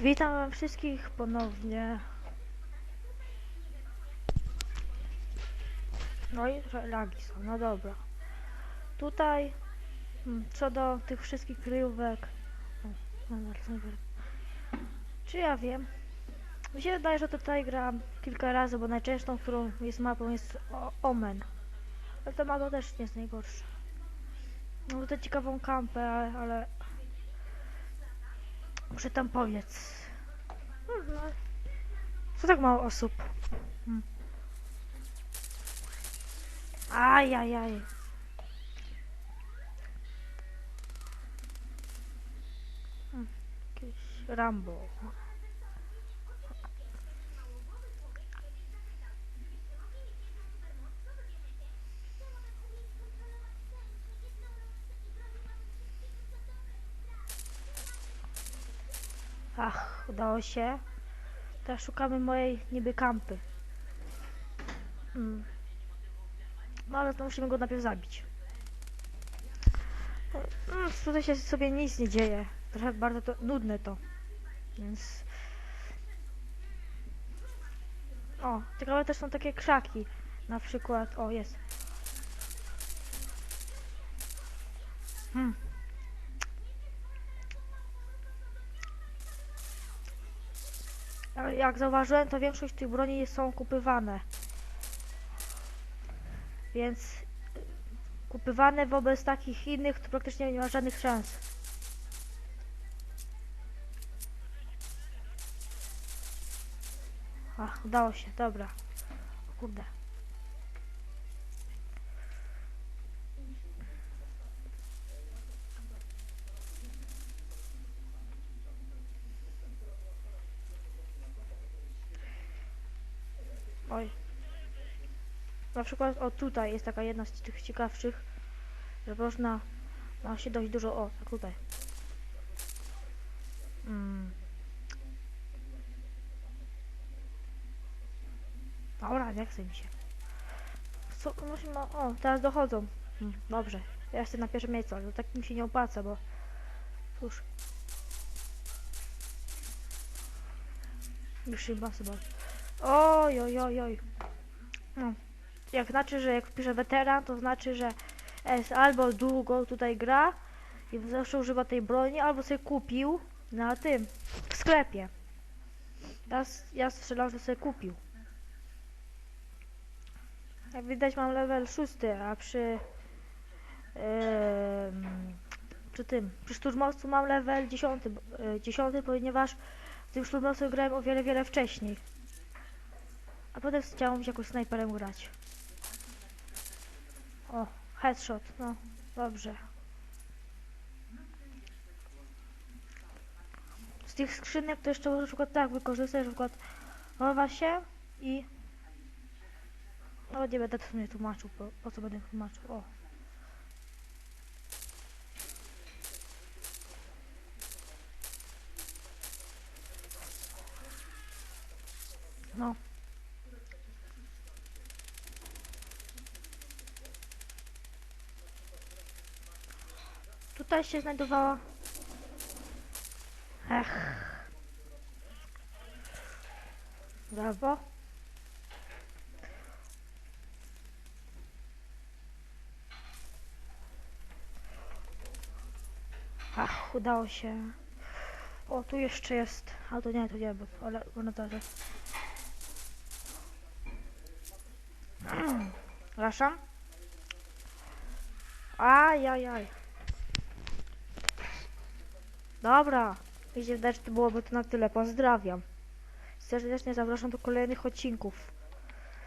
Witam wszystkich ponownie. No i lagi są, no dobra. Tutaj, mm, co do tych wszystkich kryjówek, czy ja wiem? Mi się wydaje, że tutaj gram kilka razy, bo najczęstszą, którą jest mapą jest Omen. Ale ta mapa też nie jest najgorsza. No to ciekawą kampę, ale muszę tam powiedz. No. Co tak mało osób? Hmm. Ajajaj. Hmm, Jakieś Rambo. Ach, udało się. Teraz szukamy mojej niby kampy. Mm. No ale to musimy go najpierw zabić. Mm, tutaj się sobie nic nie dzieje. Trochę bardzo to nudne to. Więc... O, ciekawe też są takie krzaki. Na przykład, o jest. Hmm. Jak zauważyłem, to większość tych broni są kupywane. Więc kupywane wobec takich innych to praktycznie nie ma żadnych szans. Ach, udało się, dobra. O kurde. Oj. Na przykład, o tutaj jest taka jedna z tych ciekawszych, że można, ma się dość dużo, o, tak tutaj. Mm. Dobra, nie chce mi się. Co, musimy, o, teraz dochodzą. Mm, dobrze, ja jestem na pierwszym miejscu, ale tak mi się nie opłaca, bo cóż. Już chyba sobie. Oj, oj, oj, oj. No. Jak znaczy, że jak wpiszę weteran, to znaczy, że jest albo długo tutaj gra i zawsze używa tej broni, albo sobie kupił na tym, w sklepie. Ja, ja strzelam, że sobie kupił. Jak widać mam level 6, a przy em, przy tym, przy szturmowcu mam level 10, bo- e, 10 ponieważ w tym szturmowcu grałem o wiele, wiele wcześniej. A potem chciałam się jakoś snajperem grać. O, headshot, no, dobrze. Z tych skrzynek to jeszcze można na przykład tak wykorzystać, na przykład chowa się i... No nie będę w sumie tłumaczył, po, po co będę tłumaczył, o. No. Tutaj się znajdowała. Ech. Brawo. Ach, udało się. O, tu jeszcze jest. A to nie, to nie, bo, ale no to jest. Przepraszam. Ajajaj. Dobra. Mi się wydaje, że to byłoby to na tyle. Pozdrawiam. Serdecznie zapraszam do kolejnych odcinków.